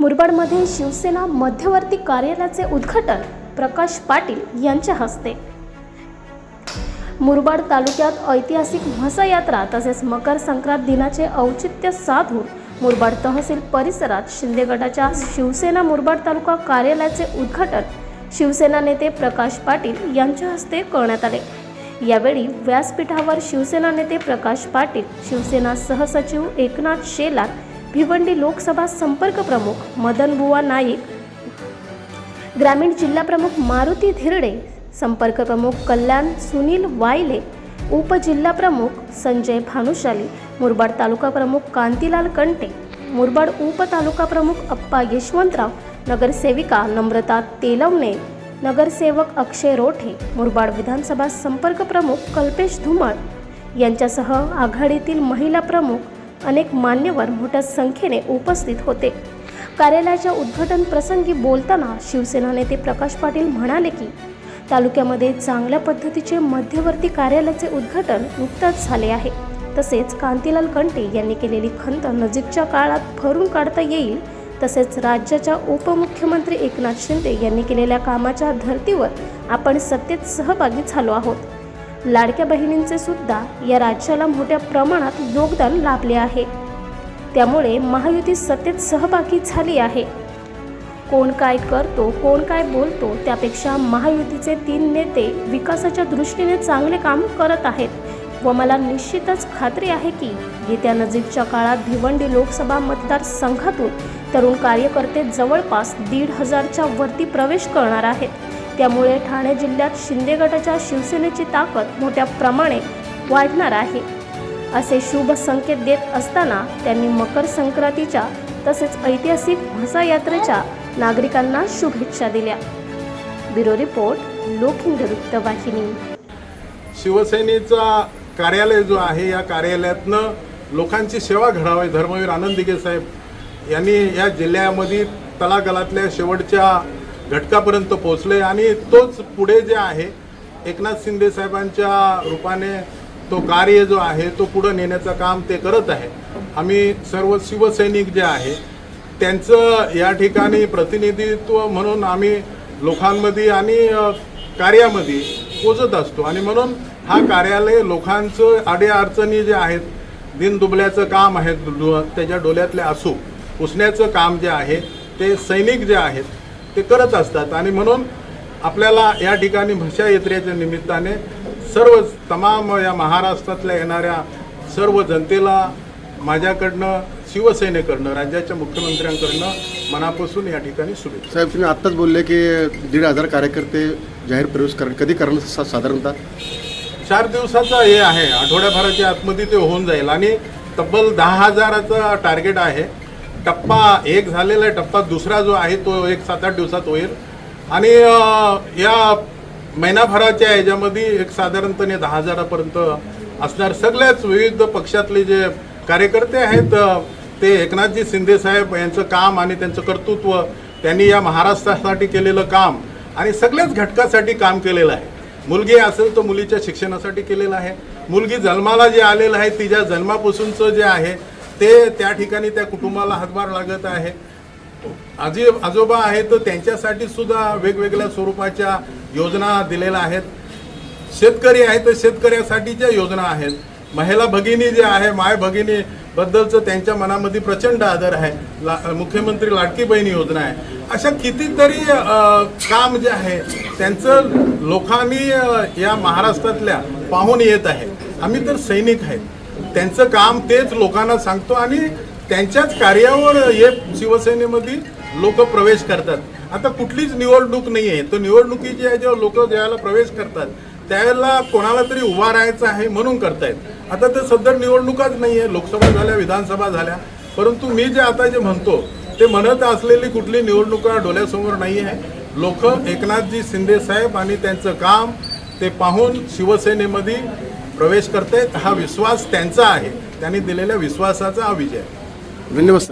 मुरबाडमध्ये शिवसेना मध्यवर्ती कार्यालयाचे उद्घाटन प्रकाश पाटील यांच्या हस्ते. मुरबाड तालुक्यात ऐतिहासिक म्हसा यात्रा तसेच मकर संक्रांत दिनाचे औचित्य साधून मुरबाड तहसील परिसरात शिंदे गटाच्या शिवसेना मुरबाड तालुका कार्यालयाचे उद्घाटन शिवसेना नेते प्रकाश पाटील यांच्या हस्ते करण्यात आले. यावेळी व्यासपीठावर शिवसेना नेते प्रकाश पाटील शिवसेना सहसचिव एकनाथ शेलार भिवंडी लोकसभा संपर्क प्रमुख मदन बुवा नाईक ग्रामीण जिल्हा प्रमुख मारुती धिरडे संपर्क प्रमुख कल्याण सुनील वायले उपजिल्हा प्रमुख संजय भानुशाली मुरबाड तालुका प्रमुख कांतीलाल कंटे मुरबाड उपतालुका प्रमुख अप्पा यशवंतराव नगरसेविका नम्रता तेलवणे नगरसेवक अक्षय रोठे मुरबाड विधानसभा संपर्क प्रमुख कल्पेश धुमाळ यांच्यासह आघाडीतील महिला प्रमुख अनेक मान्यवर मोठ्या संख्येने उपस्थित होते. कार्यालयाच्या उद्घाटन प्रसंगी बोलताना शिवसेना नेते प्रकाश पाटील म्हणाले की तालुक्यामध्ये चांगल्या पद्धतीचे मध्यवर्ती कार्यालयाचे उद्घाटन नुकताच झाले आहे. तसेच कांतीलाल कंटे यांनी केलेली खंत नजीकच्या काळात भरून काढता येईल. तसेच राज्याच्या उपमुख्यमंत्री एकनाथ शिंदे यांनी केलेल्या कामाच्या धर्तीवर आपण सत्तेत सहभागी झालो आहोत. लाडक्या बहिणींचे सुद्धा या राज्याला मोठ्या प्रमाणात योगदान लाभले आहे. त्यामुळे महायुती सत्तेत सहभागी झाली आहे. कोण काय करतो कोण काय बोलतो त्यापेक्षा महायुतीचे तीन नेते विकासाच्या दृष्टीने चांगले काम करत आहेत व मला निश्चितच खात्री आहे की येत्या नजीकच्या काळात भिवंडी लोकसभा मतदारसंघातून तरुण कार्यकर्ते जवळपास दीड हजारच्या वरती प्रवेश करणार आहेत. त्यामुळे ठाणे जिल्ह्यात शिंदे गटाच्या शिवसेनेची ताकद मोठ्या प्रमाणे वाढणार आहे. असे शुभ संकेत देत असताना त्यांनी मकर संक्रांतीच्या तसेच ऐतिहासिक म्हसा यात्रेच्या नागरिकांना शुभेच्छा दिल्या. ब्युरो रिपोर्ट लोकहिंद वृत्तवाहिनी शिवसेनेचा कार्यालय जो आहे या कार्यालयातनं लोकांची सेवा घडावी धर्मवीर आनंद साहेब यांनी या जिल्ह्यामध्ये तलागलातल्या शेवटच्या घटकापर्यंत पोहोचले आणि तोच पुढे जे आहे एकनाथ शिंदे साहेबांच्या रूपाने तो कार्य जो आहे तो पुढं नेण्याचं काम ते करत आहे. आम्ही सर्व शिवसैनिक जे आहे त्यांचं या ठिकाणी प्रतिनिधित्व म्हणून आम्ही लोकांमध्ये आणि कार्यामध्ये पोचत असतो. आणि म्हणून हा कार्यालय लोकांचं अडीअडचणी जे आहेत दिनदुबल्याचं काम आहे त्याच्या डोल्यातले असू पुसण्याचं काम जे आहे ते सैनिक जे आहेत ते करत असतात. आणि म्हणून आपल्याला या ठिकाणी भाषा यात्रेच्या निमित्ताने सर्व तमाम या महाराष्ट्रातल्या येणाऱ्या सर्व जनतेला माझ्याकडनं शिवसेनेकडनं राज्याच्या मुख्यमंत्र्यांकडनं मनापासून या ठिकाणी शुभेच्छा. साहेब तुम्ही आत्ताच बोलले की दीड हजार कार्यकर्ते जाहीर प्रवेश कर कधी करणार सा- साधारणतः? चार दिवसाचा हे आहे. आठवड्याभराच्या आतमध्ये ते होऊन जाईल. आणि तब्बल दहा हजाराचा टार्गेट आहे. टप्पा एक झालेला आहे टप्पा दुसरा जो आहे तो एक सात आठ दिवसात होईल. आणि या महिनाभराच्या याच्यामध्ये एक साधारणपणे दहा हजारापर्यंत असणार. सगळ्याच विविध पक्षातले जे कार्यकर्ते आहेत ते एकनाथजी शिंदे साहेब यांचं काम आणि त्यांचं कर्तृत्व त्यांनी या महाराष्ट्रासाठी केलेलं काम आणि सगळ्याच घटकासाठी काम केलेलं आहे. मुलगी असेल तर मुलीच्या शिक्षणासाठी केलेलं आहे. मुलगी जन्माला जे आलेलं आहे तिच्या जन्मापासूनचं जे आहे ते त्या ठिकाणी त्या कुटुंबाला हातभार लागत आहे. आजी आजोबा आहेत तर त्यांच्यासाठी सुद्धा वेगवेगळ्या स्वरूपाच्या योजना दिलेल्या आहेत. शेतकरी आहेत तर शेतकऱ्यासाठीच्या योजना आहेत. महिला भगिनी जे आहे माय भगिनी बद्दलचं त्यांच्या मनामध्ये प्रचंड आदर आहे. ला मुख्यमंत्री लाडकी बहिणी योजना आहे. अशा कितीतरी काम जे आहे त्यांचं लोकांनी या महाराष्ट्रातल्या पाहून येत आहे. आम्ही तर सैनिक आहेत. त्यांचं काम तेच लोकांना सांगतो आणि त्यांच्याच कार्यावर हे शिवसेनेमध्ये लोक प्रवेश करतात. आता कुठलीच निवडणूक नाही आहे तर निवडणुकीची आहे जेव्हा लोक ज्यावेळेला प्रवेश करतात त्यावेळेला कोणाला तरी उभा राहायचं आहे म्हणून करतायत. आता तर सध्या निवडणुकाच नाही आहे लोकसभा झाल्या विधानसभा झाल्या. परंतु मी जे आता जे म्हणतो ते म्हणत असलेली कुठली निवडणुका डोळ्यासमोर नाही आहे लोक एकनाथजी शिंदे साहेब आणि त्यांचं काम ते पाहून शिवसेनेमध्ये प्रवेश करते हा विश्वास त्यांचा आहे. त्यांनी दिलेल्या विश्वासाचा हा विजय धन्यवाद